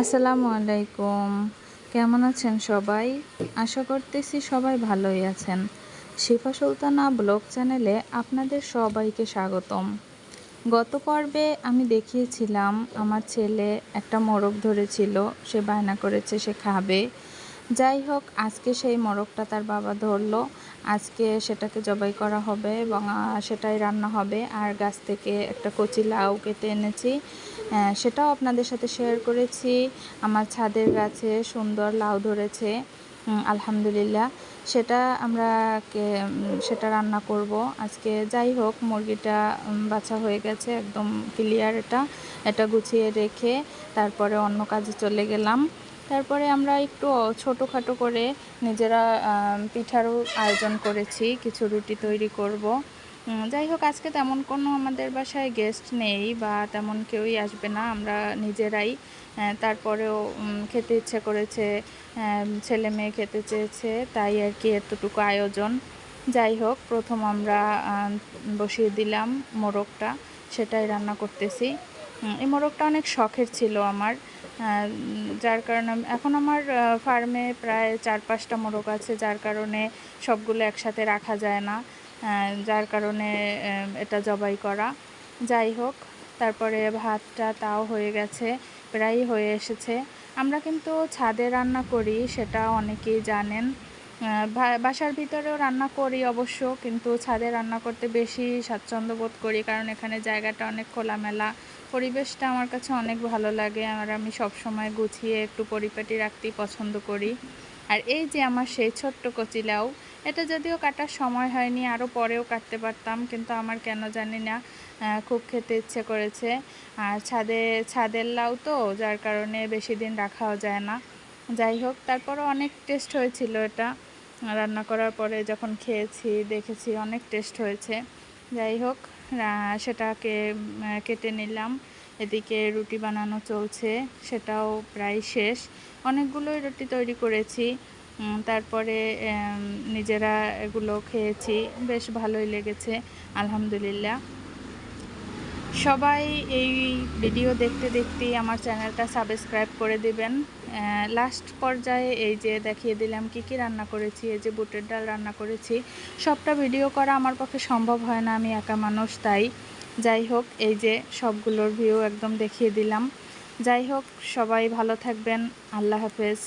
আসসালামু আলাইকুম। কেমন আছেন সবাই? আশা করতেছি সবাই ভালোই আছেন। শিফা সুলতানা ব্লগ চ্যানেলে আপনাদের সবাইকে স্বাগতম। গত পর্বে আমি দেখিয়েছিলাম, আমার ছেলে একটা মোরগ ধরেছিল, সে বায়না করেছে সে খাবে। যাই হোক, আজকে সেই মোরগটা তার বাবা ধরলো। আজকে সেটাকে জবাই করা হবে এবং সেটাই রান্না হবে। আর গাছ থেকে একটা কচি লাউ কেটে এনেছি। সেটাও আপনাদের সাথে শেয়ার করেছি। আমার ছাদের গাছে সুন্দর লাউ ধরেছে। আলহামদুলিল্লাহ। সেটা আমরা সেটা রান্না করব। আজকে যাই হোক, মুরগিটা বাছা হয়ে গেছে, একদম ক্লিয়ার এটা। এটা গুছিয়ে রেখে তারপরে অন্য কাজে চলে গেলাম। তারপরে আমরা একটু ছোটোখাটো করে নিজেরা পিঠারও আয়োজন করেছি, কিছু রুটি তৈরি করব। যাই হোক, আজকে তেমন কোনো আমাদের বাসায় গেস্ট নেই বা তেমন কেউই আসবে না, আমরা নিজেরাই তারপরেও খেতে ইচ্ছে করেছে ছেলে মেয়ে খেতে চেয়েছে, তাই আর কি এতটুকু আয়োজন। যাই হোক, প্রথম আমরা বসিয়ে দিলাম মোরগটা, সেটাই রান্না করতেছি। এই মোরগটা অনেক শখের ছিল আমার। যার কারণে এখন আমার ফার্মে প্রায় চার পাঁচটা মোরগ আছে, যার কারণে সবগুলো একসাথে রাখা যায় না। যার কারণে এটা জবাই করা। যাই হোক, তারপরে ভাতটা তাও হয়ে গেছে প্রায় হয়ে এসেছে। আমরা কিন্তু ছাদে রান্না করি, সেটা অনেকেই জানেন। বাসার ভিতরেও রান্না করি অবশ্য, কিন্তু ছাদে রান্না করতে বেশি স্বাচ্ছন্দ্য বোধ করি, কারণ এখানে জায়গাটা অনেক খোলামেলা। পরিবেশটা আমার কাছে অনেক ভালো লাগে, আর আমি সব সময় গুছিয়ে একটু পরিপাটি রাখতেই পছন্দ করি। আর এই যে আমার সেই ছোট্ট কচিলাও, এটা যদিও কাটার সময় হয়নি আরও পরেও কাটতে পারতাম, কিন্তু আমার কেন জানি না খুব খেতে ইচ্ছে করেছে। আর ছাদে, ছাদের লাউ তো, যার কারণে বেশি দিন রাখাও যায় না। যাই হোক, তারপরও অনেক টেস্ট হয়েছিল এটা। রান্না করার পরে যখন খেয়েছি, দেখেছি অনেক টেস্ট হয়েছে। যাই হোক সেটাকে কেটে নিলাম। এদিকে রুটি বানানো চলছে, সেটাও প্রায় শেষ। অনেকগুলোই রুটি তৈরি করেছি। তারপরে নিজেরা এগুলো খেয়েছি। বেশ ভালোই লেগেছে, আলহামদুলিল্লাহ। সবাই এই ভিডিও দেখতে দেখতেই আমার চ্যানেলটা সাবস্ক্রাইব করে দিবেন। লাস্ট পর্যায়ে এই যে দেখিয়ে দিলাম কি কি রান্না করেছি, এই যে বুটের ডাল রান্না করেছি। সবটা ভিডিও করা আমার পক্ষে সম্ভব হয় না, আমি একা মানুষ, তাই যাই হোক, এই যে সবগুলোর ভিউ একদম দেখিয়ে দিলাম। যাই হোক, সবাই ভালো থাকবেন, আল্লাহ হাফেজ।